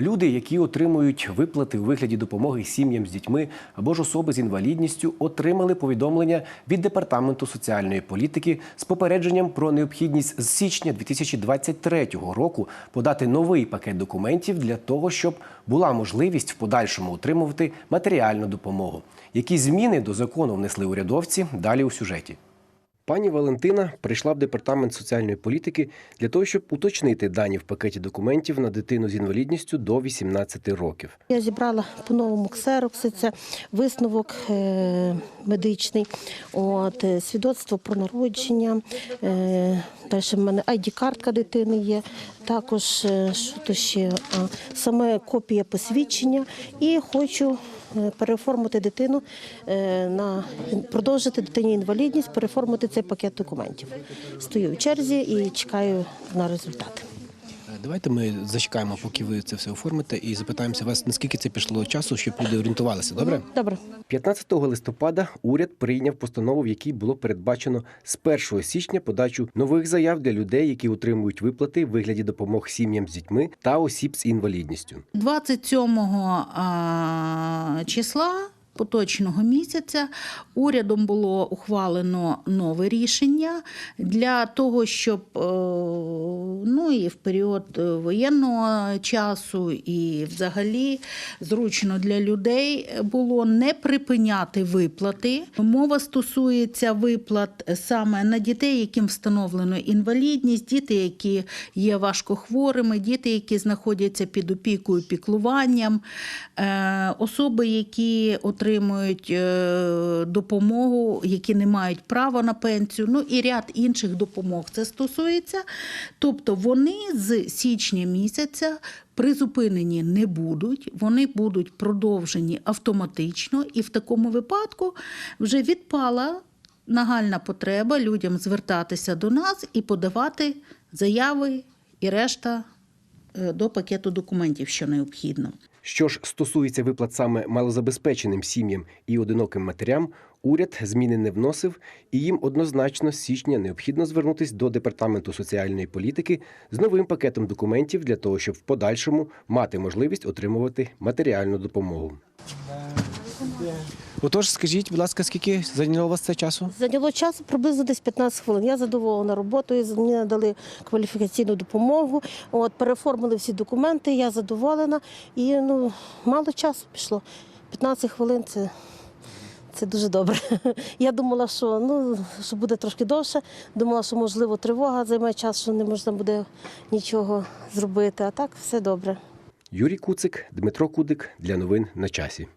Люди, які отримують виплати у вигляді допомоги сім'ям з дітьми або ж особи з інвалідністю, отримали повідомлення від департаменту соціальної політики з попередженням про необхідність з січня 2023 року подати новий пакет документів для того, щоб була можливість в подальшому отримувати матеріальну допомогу. Які зміни до закону внесли урядовці? Далі у сюжеті. Пані Валентина прийшла в департамент соціальної політики для того, щоб уточнити дані в пакеті документів на дитину з інвалідністю до 18 років. Я зібрала по-новому ксерокси, це висновок е, медичний, от, е, свідоцтво про народження. Е, далі в мене ID-картка дитини є, також що то ще, саме копія посвідчення. І хочу переоформити дитину е, на продовжити дитині інвалідність, переоформити цей пакет документів. Стою в черзі і чекаю на результати. Давайте ми зачекаємо, поки ви це все оформите, і запитаємося вас, наскільки це пішло часу, щоб люди орієнтувалися. Добре? Добре. 15 листопада уряд прийняв постанову, в якій було передбачено з 1 січня подачу нових заяв для людей, які отримують виплати в вигляді допомог сім'ям з дітьми та осіб з інвалідністю. 27 числа поточного місяця урядом було ухвалено нове рішення для того, щоб е, ну і в період е, воєнного часу, і взагалі зручно для людей було не припиняти виплати. Мова стосується виплат саме на дітей, яким встановлено інвалідність, діти, які є важкохворими, діти, які знаходяться під опікою, піклуванням, е, особи, які отримують е, допомогу, які не мають права на пенсію, ну і ряд інших допомог це стосується. Тобто вони з січня місяця призупинені не будуть, вони будуть продовжені автоматично, і в такому випадку вже відпала нагальна потреба людям звертатися до нас і подавати заяви і решта е, до пакету документів, що необхідно. Що ж стосується виплат саме малозабезпеченим сім'ям і одиноким матерям, уряд зміни не вносив, і їм однозначно з січня необхідно звернутися до департаменту соціальної політики з новим пакетом документів для того, щоб в подальшому мати можливість отримувати матеріальну допомогу. Отож, скажіть, будь ласка, скільки зайняло у вас це часу? Зайняло часу приблизно десь 15 хвилин. Я задоволена роботою, мені надали кваліфікаційну допомогу, от, переформили всі документи, я задоволена. І ну, мало часу пішло. 15 хвилин це, це дуже добре. Я думала, що, ну, що буде трошки довше. Думала, що можливо тривога займе час, що не можна буде нічого зробити. А так все добре. Юрій Куцик, Дмитро Кудик для новин на часі.